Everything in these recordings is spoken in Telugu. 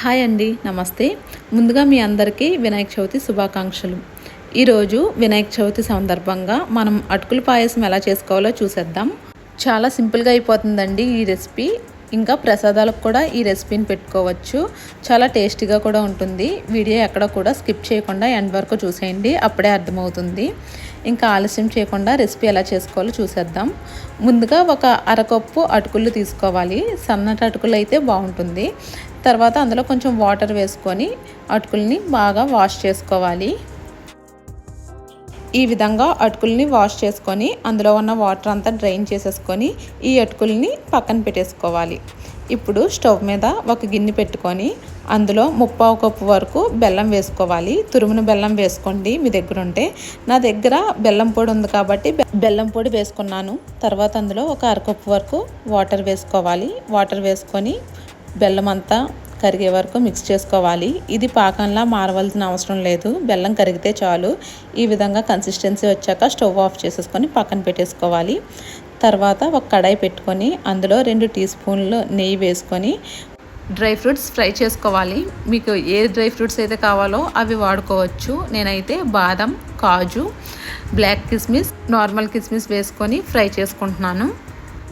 హాయ్ అండి నమస్తే. ముందుగా మీ అందరికీ వినాయక చవితి శుభాకాంక్షలు. ఈరోజు వినాయక చవితి సందర్భంగా మనం అటుకుల పాయసం ఎలా చేసుకోవాలో చూసేద్దాం. చాలా సింపుల్గా అయిపోతుందండి ఈ రెసిపీ. ఇంకా ప్రసాదాలకు కూడా ఈ రెసిపీని పెట్టుకోవచ్చు. చాలా టేస్టీగా కూడా ఉంటుంది. వీడియో ఎక్కడ కూడా స్కిప్ చేయకుండా ఎండ్ వరకు చూసేయండి అప్పుడే అర్థమవుతుంది. ఇంకా ఆలస్యం చేయకుండా రెసిపీ ఎలా చేసుకోవాలో చూసేద్దాం. ముందుగా ఒక అరకప్పు అటుకులు తీసుకోవాలి. సన్నటి అటుకులు అయితే బాగుంటుంది. తర్వాత అందులో కొంచెం వాటర్ వేసుకొని అటుకుల్ని బాగా వాష్ చేసుకోవాలి. ఈ విధంగా అటుకుల్ని వాష్ చేసుకొని అందులో ఉన్న వాటర్ అంతా డ్రైన్ చేసేసుకొని ఈ అటుకుల్ని పక్కన పెట్టేసుకోవాలి. ఇప్పుడు స్టవ్ మీద ఒక గిన్నె పెట్టుకొని అందులో ముప్పావు కప్పు వరకు బెల్లం వేసుకోవాలి. తురుమున బెల్లం వేసుకోండి మీ దగ్గర ఉంటే. నా దగ్గర బెల్లం పొడి ఉంది కాబట్టి బెల్లం పొడి వేసుకున్నాను. తర్వాత అందులో ఒక అరకప్పు వరకు వాటర్ వేసుకోవాలి. వాటర్ వేసుకొని బెల్లం అంతా కరిగే వరకు మిక్స్ చేసుకోవాలి. ఇది పాకంలా మారవలసిన అవసరం లేదు. బెల్లం కరిగితే చాలు. ఈ విధంగా కన్సిస్టెన్సీ వచ్చాక స్టవ్ ఆఫ్ చేసేసుకొని పక్కన పెట్టేసుకోవాలి. తర్వాత ఒక కడాయి పెట్టుకొని అందులో రెండు టీ స్పూన్లు నెయ్యి వేసుకొని డ్రై ఫ్రూట్స్ ఫ్రై చేసుకోవాలి. మీకు ఏ డ్రై ఫ్రూట్స్ అయితే కావాలో అవి వాడుకోవచ్చు. నేనైతే బాదం కాజు బ్లాక్ కిస్మిస్ నార్మల్ కిస్మిస్ వేసుకొని ఫ్రై చేసుకుంటున్నాను.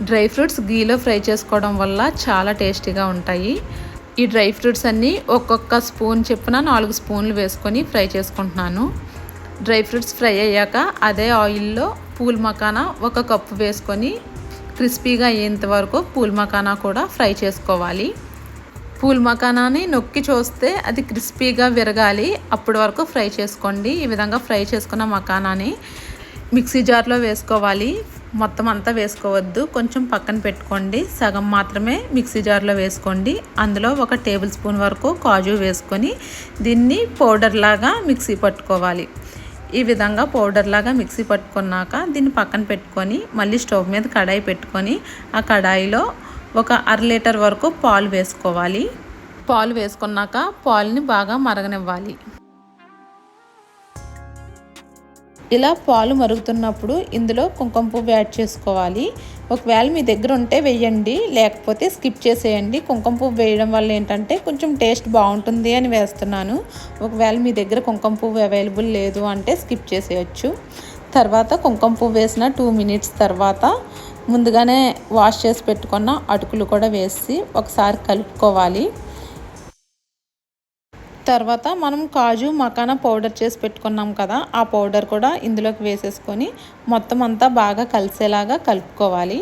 డ్రై ఫ్రూట్స్ గీలో ఫ్రై చేసుకోవడం వల్ల చాలా టేస్టీగా ఉంటాయి. ఈ డ్రై ఫ్రూట్స్ అన్నీ ఒక్కొక్క స్పూన్ చెప్పున నాలుగు స్పూన్లు వేసుకొని ఫ్రై చేసుకుంటున్నాను. డ్రై ఫ్రూట్స్ ఫ్రై అయ్యాక అదే ఆయిల్లో పూల్ మకానా ఒక కప్పు వేసుకొని క్రిస్పీగా అయ్యేంత వరకు పూల్ మకానా కూడా ఫ్రై చేసుకోవాలి. పూల్ మకానాని నొక్కి చూస్తే అది క్రిస్పీగా విరగాలి. అప్పటి వరకు ఫ్రై చేసుకోండి. ఈ విధంగా ఫ్రై చేసుకున్న మకానాని మిక్సీ జార్లో వేసుకోవాలి. మొత్తం అంతా వేసుకోవద్దు. కొంచెం పక్కన పెట్టుకోండి. సగం మాత్రమే మిక్సీ జార్లో వేసుకోండి. అందులో ఒక టేబుల్ స్పూన్ వరకు కాజు వేసుకొని దీన్ని పౌడర్ లాగా మిక్సీ పట్టుకోవాలి. ఈ విధంగా పౌడర్ లాగా మిక్సీ పట్టుకున్నాక దీన్ని పక్కన పెట్టుకొని మళ్ళీ స్టవ్ మీద కడాయి పెట్టుకొని ఆ కడాయిలో ఒక అర లీటర్ వరకు పాలు వేసుకోవాలి. పాలు వేసుకున్నాక పాలుని బాగా మరగనివ్వాలి. ఇలా పాలు మరుగుతున్నప్పుడు ఇందులో కుంకుమ పువ్వు యాడ్ చేసుకోవాలి. ఒకవేళ మీ దగ్గర ఉంటే వేయండి లేకపోతే స్కిప్ చేసేయండి. కుంకుమ పువ్వు వేయడం వల్ల ఏంటంటే కొంచెం టేస్ట్ బాగుంటుంది అని వేస్తున్నాను. ఒకవేళ మీ దగ్గర కుంకుమ పువ్వు అవైలబుల్ లేదు అంటే స్కిప్ చేసేయచ్చు. తర్వాత కుంకుమ పువ్వు వేసిన టూ మినిట్స్ తర్వాత ముందుగానే వాష్ చేసి పెట్టుకున్న అటుకులు కూడా వేసి ఒకసారి కలుపుకోవాలి. తర్వాత మనం కాజు మకానా పౌడర్ చేసి పెట్టుకున్నాం కదా ఆ పౌడర్ కూడా ఇందులోకి వేసేసుకొని మొత్తం అంతా బాగా కలిసేలాగా కలుపుకోవాలి.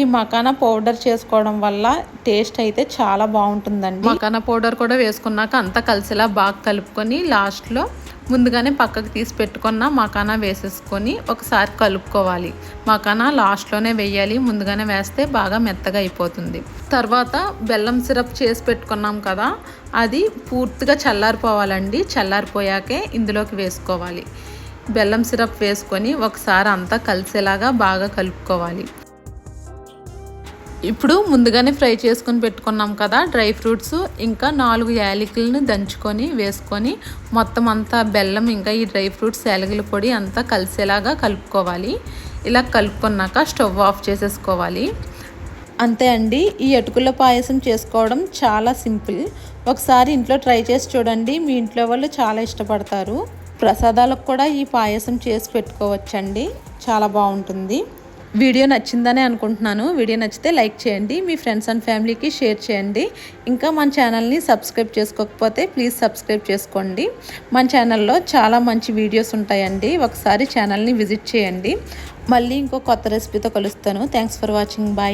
ఈ మకానా పౌడర్ చేసుకోవడం వల్ల టేస్ట్ అయితే చాలా బాగుంటుందండి. మకానా పౌడర్ కూడా వేసుకున్నాక అంతా కలిసేలా బాగా కలుపుకొని లాస్ట్లో ముందుగానే పక్కకు తీసి పెట్టుకున్న మకానా వేసేసుకొని ఒకసారి కలుపుకోవాలి. మకానా లాస్ట్లోనే వేయాలి. ముందుగానే వేస్తే బాగా మెత్తగా అయిపోతుంది. తర్వాత బెల్లం సిరప్ చేసి పెట్టుకున్నాం కదా అది పూర్తిగా చల్లారిపోవాలండి. చల్లారిపోయాకే ఇందులోకి వేసుకోవాలి. బెల్లం సిరప్ వేసుకొని ఒకసారి అంతా కలిసేలాగా బాగా కలుపుకోవాలి. ఇప్పుడు ముందుగానే ఫ్రై చేసుకొని పెట్టుకున్నాం కదా డ్రై ఫ్రూట్స్ ఇంకా నాలుగు యాలకులను దంచుకొని వేసుకొని మొత్తం అంతా బెల్లం ఇంకా ఈ డ్రై ఫ్రూట్స్ యాలకుల పొడి అంతా కలిసేలాగా కలుపుకోవాలి. ఇలా కలుపుకున్నాక స్టవ్ ఆఫ్ చేసేసుకోవాలి. అంతే అండి ఈ అటుకుల పాయసం చేసుకోవడం చాలా సింపుల్. ఒకసారి ఇంట్లో ట్రై చేసి చూడండి మీ ఇంట్లో వాళ్ళు చాలా ఇష్టపడతారు. ప్రసాదాలకు కూడా ఈ పాయసం చేసి పెట్టుకోవచ్చండి చాలా బాగుంటుంది. వీడియో నచ్చిందని అనుకుంటున్నాను. వీడియో నచ్చితే లైక్ చేయండి మీ ఫ్రెండ్స్ అండ్ ఫ్యామిలీకి షేర్ చేయండి. ఇంకా మన ఛానల్ని సబ్స్క్రైబ్ చేసుకోకపోతే ప్లీజ్ సబ్స్క్రైబ్ చేసుకోండి. మన ఛానల్లో చాలా మంచి వీడియోస్ ఉంటాయండి. ఒకసారి ఛానల్ని విజిట్ చేయండి. మళ్ళీ ఇంకో కొత్త రెసిపీతో కలుస్తాను. Thanks for watching bye